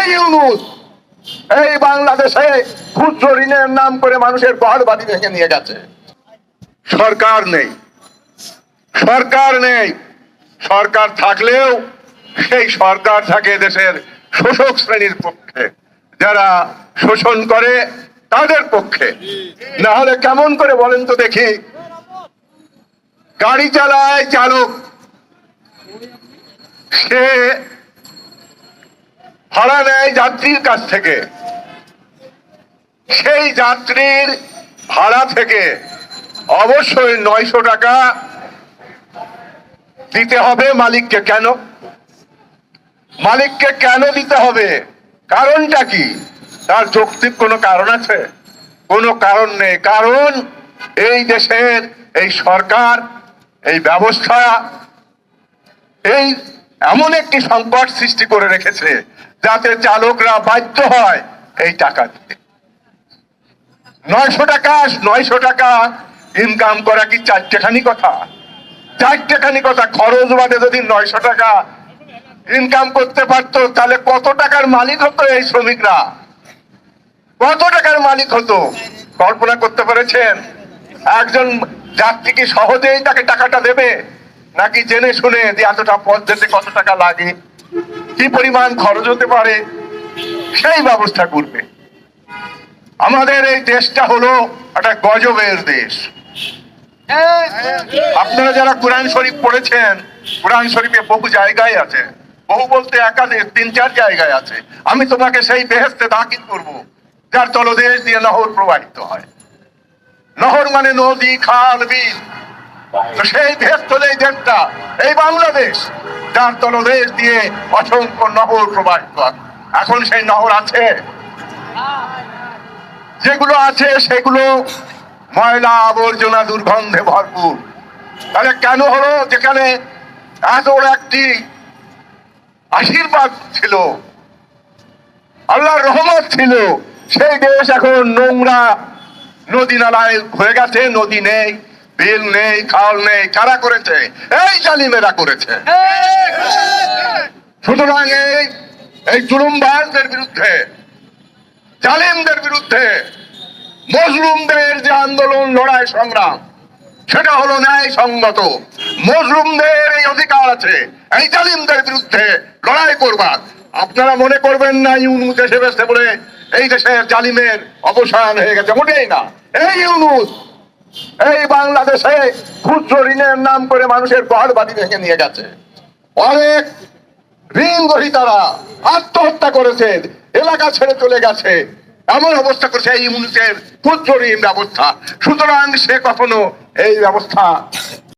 এই ইউনুস, এই বাংলাদেশে ক্ষুদ্র ঋণের নাম করে মানুষের ঘর বাড়ি ভেঙে নিয়ে গেছে। সরকার নেই। সরকার নেই। সরকার থাকলেও সেই সরকার থাকে দেশের শোষক শ্রেণির পক্ষে। যারা শোষণ করে, তাদের পক্ষে। না হলে কেমন করে বলেন তো দেখি? গাড়ি চালায় চালক। সে ভাড়া নেয় যাত্রীর কাছ থেকে। সেই যাত্রীর ভাড়া থেকে অবশ্যই নয়শো টাকা দিতে হবে মালিককে কেন? মালিককে কেন দিতে হবে? কারণটা কি? তার যৌক্তিক কোনো কারণ আছে? কোনো কারণ নেই। কারণ এই দেশের এই সরকার, এই ব্যবস্থা, এই এমন একটি সংকট সৃষ্টি করে রেখেছে যাতে চালকরা বাধ্য হয় এই টাকা দিতে নয়শো টাকা নয়শো টাকা ইনকাম করা কি চারটেখানি কথা? চারটেখানি কথা, খরচ বাদে যদি নয়শো টাকা ইনকাম করতে পারতো, তাহলে কত টাকার মালিক হতো এই শ্রমিকরা? কত টাকার মালিক হতো? কল্পনা করতে পেরেছেন? একজন যাত্রী কি সহজেই তাকে টাকাটা দেবে? নাকি জেনে শুনে যে এতটা পথ যেতে কত টাকা লাগে? কি পরিমাণ খরচ হতে পারে? সেই ব্যবস্থা করবে। আমাদের এই দেশটা হলো একটা গজবের দেশ। আপনারা যারা কোরআন শরীফ পড়েছেন, কোরআন শরীফে বহু জায়গায় আছে। বহু বলতে একাধিক তিন, চার জায়গায় আছে। আমি তোমাকে সেই বেহেস্তে দাখিল করব, যার তলদেশ দিয়ে নহর প্রবাহিত হয়। নহর মানে নদী, খাল, বিল। তো সেই ভেস্তলে এই দেশটা, এই বাংলাদেশ। যার তলদেশ দিয়ে অসংখ্য নহর প্রবাহিত। এখন সেই নহর আছে। যেগুলো আছে সেগুলো ময়লা আবর্জনা দুর্গন্ধে ভরপুর। তাহলে কেন হলো যেখানে এত একটি আশীর্বাদ ছিল? আল্লাহর রহমত ছিল। সেই দেশ এখন নোংরা, নদী নালায় হয়ে গেছে, নদী নেই। বিল নেই, খাল নেই, কারা করেছে? এই জালিমেরা করেছে। সুতরাং এই এই জুলুমবাজদের বিরুদ্ধে, জালিমদের বিরুদ্ধে মজলুমদের যে আন্দোলন, লড়াই, সংগ্রাম, সেটা হলো ন্যায় সঙ্গত মজলুমদের এই অধিকার আছে, এই জালিমদের বিরুদ্ধে লড়াই করবার। আপনারা মনে করবেন না, ইউনুস এসে বেসতে বলে, এই দেশের জালিমের অবসান হয়ে গেছে, মোটেই না। এই ইউনুস এই বাংলাদেশে ক্ষুদ্র ঋণের নাম করে মানুষের ঘর বাড়ি ভেঙে নিয়ে গেছে। অনেক ঋণ গ্রহীতারা আত্মহত্যা করেছে, এলাকা ছেড়ে চলে গেছে। এমন অবস্থা করছে এই ইউনিটের ক্ষুদ্র ঋণ ব্যবস্থা। সুতরাং সে কখনো এই ব্যবস্থা